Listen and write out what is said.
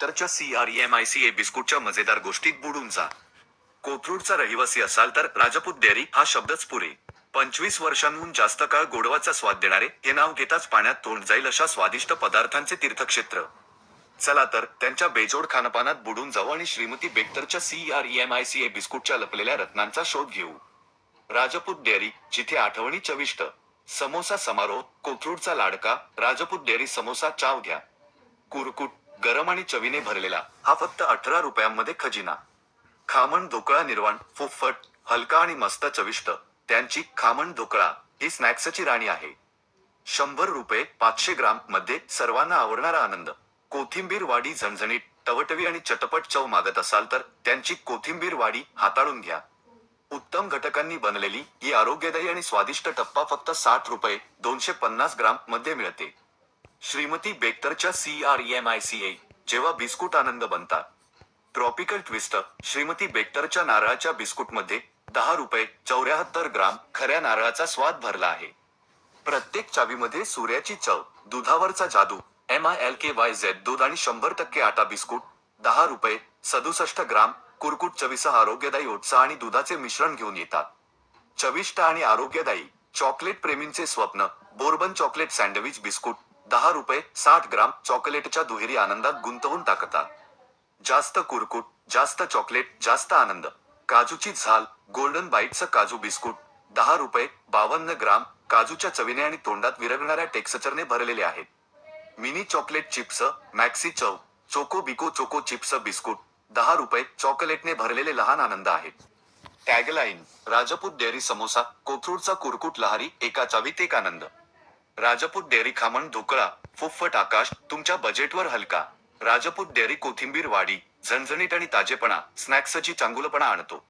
बेक्टरच्या C R M I C A बिस्कुटच्या मजेदार गोष्टीत बुडून जा. कोथरूडचा रहिवासी असाल तर राजपूत डेअरी हा शब्दच पुरे. पंचवीस वर्षांहून जास्त काळ गोडवाचा स्वाद देणारे हे नाव घेताच पाण्यात तोंड जाईल अशा स्वादिष्ट पदार्थांचे तीर्थक्षेत्र. चला तर त्यांच्या बेजोड खानपानात बुडून जाऊ आणि Shrimati बेक्टरच्या C R M I C A बिस्कुटच्या लपलेल्या रत्नांचा शोध घेऊ. राजपूत डेअरी जिथे आठवणी चविष्ट. समोसा समारोह कोथरूडचा लाडका राजपूत डेअरी समोसा चाव घ्या. कुरकुट गरम आणि चवीने भरलेला हा फक्त अठरा रुपयांमध्ये खजिना. खामण ढोकळा निर्वाण फुफ्फट हलका आणि मस्त चविष्ट. त्यांची खामण ढोकळा ही स्नॅक्सची राणी आहे. शंभर रुपये पाचशे ग्राममध्ये सर्वांना आवडणारा आनंद. कोथिंबीर वाडी झणझणीत टवटवी आणि चटपट चव मागत असाल तर त्यांची कोथिंबीर वाडी हाताळून घ्या. उत्तम घटकांनी बनलेली ही आरोग्यदायी आणि स्वादिष्ट टप्पा फक्त साठ रुपये दोनशे पन्नास ग्राममध्ये मिळते. Shrimati बेक्टरच्या C R M I C A जेव्हा बिस्कुट आनंद बनतात. ट्रॉपिकल ट्विस्ट श्रीमती बेक्टरच्या नारळाच्या बिस्कुटमध्ये दहा रुपये चौऱ्याहत्तर ग्राम खऱ्या नारळाचा स्वाद भरला आहे. प्रत्येक चावीमध्ये सूर्याची चव दुधावरचा जादू M I L K Y Z दूध आणि शंभर टक्के आटा बिस्कुट दहा रुपये सदुसष्ट ग्राम कुरकुट चवीसह आरोग्यदायी ओटसा आणि दुधाचे मिश्रण घेऊन येतात. चविष्ट आणि आरोग्यदायी चॉकलेट प्रेमींचे स्वप्न बोर्बन चॉकलेट सँडविच बिस्कुट दहा रुपये साठ ग्राम चॉकलेटच्या दुहेरी आनंदात गुंतवून टाकतात. जास्त कुरकुट जास्त चॉकलेट जास्त आनंद. काजूची झाल गोल्डन बाईटचं काजू बिस्कुट दहा रुपये बावन्न ग्राम काजूच्या चवीने आणि तोंडात विरघणाऱ्या टेक्स्चरने भरलेले आहेत. मिनी चॉकलेट चिप्स मॅक्सी चव चोको बिको चोको चिप्स बिस्कुट दहा रुपये चॉकलेटने भरलेले लहान आनंद आहेत. टॅगलाईन राजपूत डेअरी समोसा कोथरूडचा कुरकुट लहारी एका चावीत एक आनंद. राजपूत डेअरी खामण ढोकळा फुफ्फट आकाश तुमच्या बजेटवर हलका. राजपूत डेअरी कोथिंबीर वाडी झणझणीत आणि ताजेपणा स्नॅक्सची चांगुलपणा आणतो.